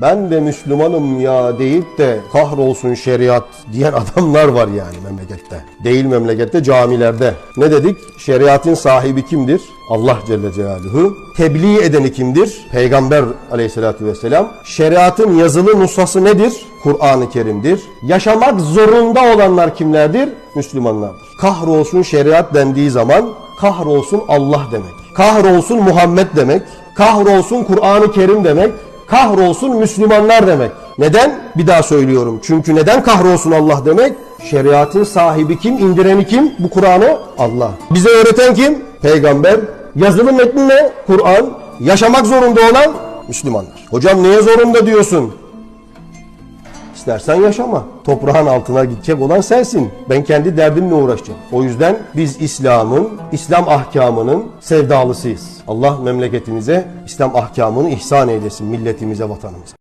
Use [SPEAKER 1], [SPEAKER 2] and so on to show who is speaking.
[SPEAKER 1] Ben de Müslümanım ya deyip de kahrolsun şeriat diyen adamlar var yani memlekette. Değil memlekette camilerde. Ne dedik? Şeriatın sahibi kimdir? Allah Celle Celaluhu. Tebliğ edeni kimdir? Peygamber aleyhissalatü vesselam. Şeriatın yazılı nusası nedir? Kur'an-ı Kerim'dir. Yaşamak zorunda olanlar kimlerdir? Müslümanlardır. Kahrolsun şeriat dendiği zaman kahrolsun Allah demek. Kahrolsun Muhammed demek. Kahrolsun Kur'an-ı Kerim demek. Kahrolsun Müslümanlar demek. Neden? Bir daha söylüyorum. Çünkü neden kahrolsun Allah demek? Şeriatın sahibi kim? indireni kim? Bu Kur'an'ı Allah. Bize öğreten kim? Peygamber. Yazılı metni ne? Kur'an. Yaşamak zorunda olan Müslümanlar. Hocam niye zorunda diyorsun? İstersen yaşama. Toprağın altına gidecek olan sensin. Ben kendi derdimle uğraşacağım. O yüzden biz İslam'ın, İslam ahkamının sevdalısıyız. Allah memleketimize İslam ahkamını ihsan eylesin milletimize, vatanımıza.